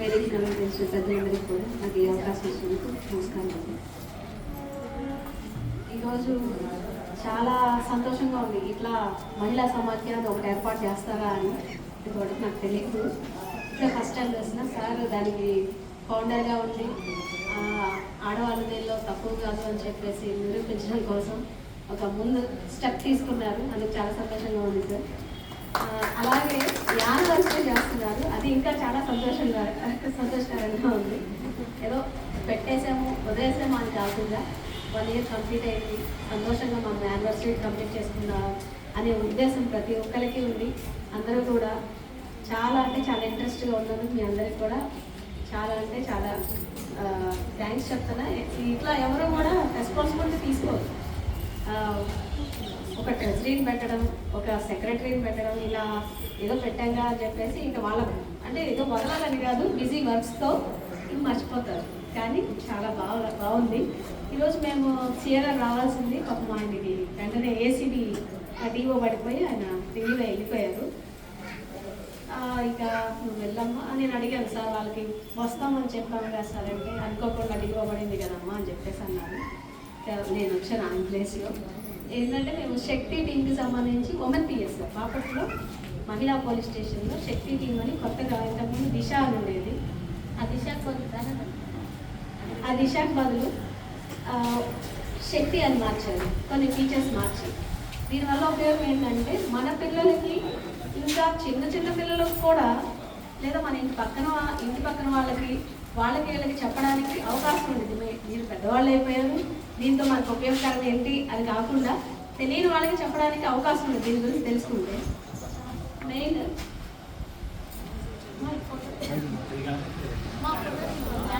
వేదిక అలంకరించిన కూడా నాకు ఈ అవకాశం ఇచ్చినందుకు నమస్కారం ఈరోజు చాలా సంతోషంగా ఉంది. ఇట్లా మహిళా సమాఖ్యాన్ని ఒకటి ఏర్పాటు చేస్తారా అని ఇదివరకు నాకు తెలియదు ఇట్లా ఫస్ట్ టైం చేసిన. సార్ దానికి ఫౌండర్గా ఉండి ఆడవాళ్ళ నెలలో తక్కువ కాదు అని చెప్పేసి నిరూపించడం కోసం ఒక ముందు స్టెప్ తీసుకున్నారు. అందుకు చాలా సంతోషంగా ఉంది సార్. అలాగే యానివర్సరీ చేస్తున్నారు. అది ఇంకా చాలా సంతోషంగా సంతోషకరంగా ఉంది. ఏదో పెట్టేసాము వదిలేసాము అని కాకుండా వన్ ఇయర్ కంప్లీట్ అయింది. సంతోషంగా మనం యానివర్సరీ కంప్లీట్ చేసుకున్నాం అనే ఉద్దేశం ప్రతి ఒక్కరికి ఉంది. అందరూ కూడా చాలా అంటే చాలా ఇంట్రెస్ట్గా ఉన్నందుకు మీ అందరికి కూడా చాలా అంటే చాలా థ్యాంక్స్ చెప్తున్నా. ఇట్లా ఎవరు కూడా రెస్పాన్సిబిలిటీ తీసుకోవచ్చు ఒక ట్రెజరీని పెట్టడం ఒక సెక్రటరీని పెట్టడం ఇలా ఏదో పెట్టాగా అని చెప్పేసి ఇంకా వాళ్ళ అంటే ఏదో వదలాలని కాదు బిజీ వర్క్స్తో మర్చిపోతారు. కానీ చాలా బాగా బాగుంది. ఈరోజు మేము సీఆర్ఆర్ రావాల్సింది పాపమా ఇంటికి వెంటనే ఏసీబీ డిఓ పడిపోయి ఆయన టీవీలో వెళ్ళిపోయారు. ఇక నువ్వు వెళ్ళమ్మా నేను అడిగాను సార్ వాళ్ళకి వస్తామని చెప్పాము కదా సార్ అంటే అనుకోకుండా డిగో పడింది కదమ్మా అని చెప్పేసి అన్నారు. నేను వచ్చాను ఆయన ప్లేస్లో. ఏంటంటే మేము శక్తి టీంకి సంబంధించి ఉమెన్ పిఎస్ బాపట్లో మహిళా పోలీస్ స్టేషన్లో శక్తి టీం అని కొత్తగా ఇంతకుముందు దిశ అని ఉండేది. ఆ దిశ ఆ దిశకు బదులు శక్తి అని మార్చారు కొన్ని ఫీచర్స్ మార్చారు దీనివల్ల ఉపయోగం ఏంటంటే మన పిల్లలకి ఇంకా చిన్న చిన్న పిల్లలకు కూడా లేదా మన ఇంటి పక్కన ఇంటి పక్కన వాళ్ళకి వాళ్ళకి వీళ్ళకి చెప్పడానికి అవకాశం ఉంది మీరు పెద్దవాళ్ళు అయిపోయారు. దీంతో మనకు ఉపయోగకరం ఏంటి అని కాకుండా తెలియని వాళ్ళకి చెప్పడానికి అవకాశం ఉంది దీని గురించి తెలుసుకుంటే. మెయిన్